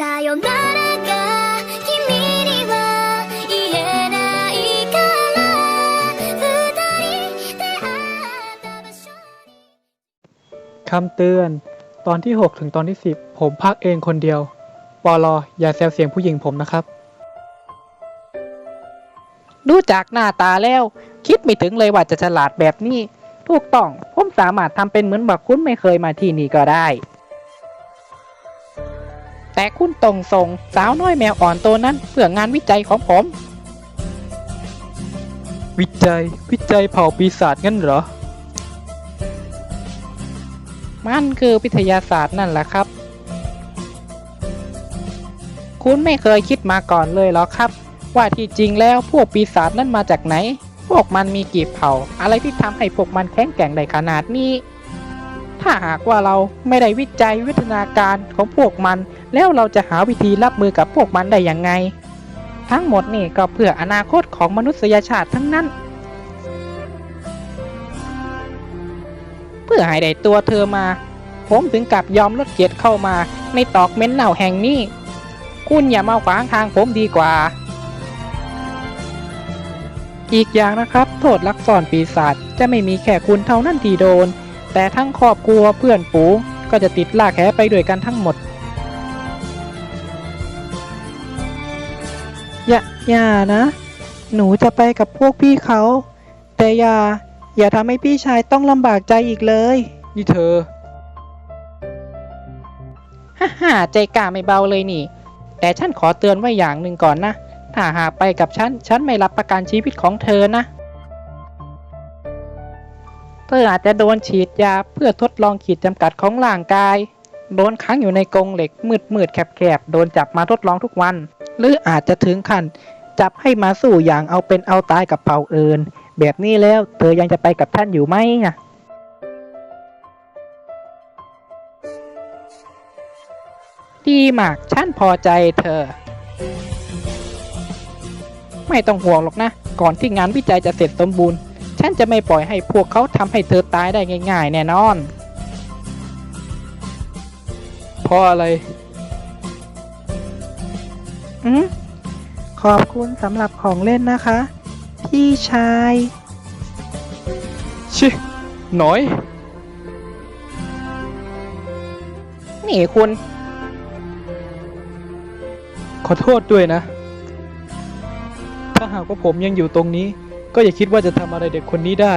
さよならが君には言えないから二人で会った場所 คำเตือน ตอนที่ 6 ถึงตอนที่ 10 ผมพักเองคนเดียว ปอลออย่าแซวเสียงผู้หญิงผมนะครับ ดูจากหน้าตาแล้ว คิดไม่ถึงเลยว่าจะฉลาดแบบนี้ ถูกต้อง ผมสามารถทำเป็นเหมือนว่าคุณไม่เคยมาที่นี่ก็ได้ แต่คุณตรงส่งสาวน้อยแมวอ่อนตัวนั้นเพื่องานวิจัยของผม วิจัย วิจัยเผ่าปีศาจงั้นเหรอ มันคือวิทยาศาสตร์นั่นแหละครับ คุณไม่เคยคิดมาก่อนเลยเหรอครับ ว่าที่จริงแล้วพวกปีศาจนั่นมาจากไหน พวกมันมีกี่เผ่า อะไรที่ทำให้พวกมันแข็งแกร่งได้ขนาดนี้ ถ้าหากว่าเราไม่ได้วิจัยวิทยาการของพวกมัน แล้วเราจะหาวิธีรับมือกับพวกมันได้อย่างไง ทั้งหมดนี่ก็เพื่ออนาคตของมนุษยชาติทั้งนั้น เพื่อให้ได้ตัวเธอมา ผมถึงกับยอมลดเกียรติเข้ามาในตอกเม้นเน่าแห่งนี้ คุณอย่ามาขวางทางผมดีกว่า อีกอย่างนะครับ โทษลักซ่อนปีศาจจะไม่มีแค่คุณเท่านั้นที่โดน แต่ทั้งครอบครัวเพื่อนฝูงก็จะติดลากแหไปด้วยกันทั้งหมดอย่าอย่านะ หนูจะไปกับพวกพี่เขา แต่อย่า อย่าทำให้พี่ชายต้องลำบากใจอีกเลย นี่เธอ ฮ่าฮ่าใจกล้าไม่เบาเลยนี่ แต่ฉันขอเตือนไว้อย่างหนึ่งก่อนนะ ถ้าหากไปกับฉัน ฉันไม่รับประกันชีวิตของเธอนะ เธออาจจะโดนฉีดยาเพื่อทดลองขีดจำกัดของร่างกาย โดนขังอยู่ในกรงเหล็กมืดมืดๆแคบๆ โดนจับมาทดลองทุกวัน หรืออาจจะถึงขั้นจับให้มาสู้อย่างเอาเป็นเอาตายกับเผ่าอื่น แบบนี้แล้วเธอยังจะไปกับท่านอยู่ไหมอะดีมาก ฉันพอใจเธอ ไม่ต้องห่วงหรอกนะ ก่อนที่งานวิจัยจะเสร็จสมบูรณ์ ฉันจะไม่ปล่อยให้พวกเขาทำให้เธอตายได้ง่ายๆ แน่นอน เพราะอะไร อืมขอบคุณสำหรับของเล่นนะคะ พี่ชาย ชิ หน่อย นี่คุณ ขอโทษด้วยนะ ถ้าหากว่าผมยังอยู่ตรงนี้ ก็อย่าคิดว่าจะทำอะไรเด็กคนนี้ได้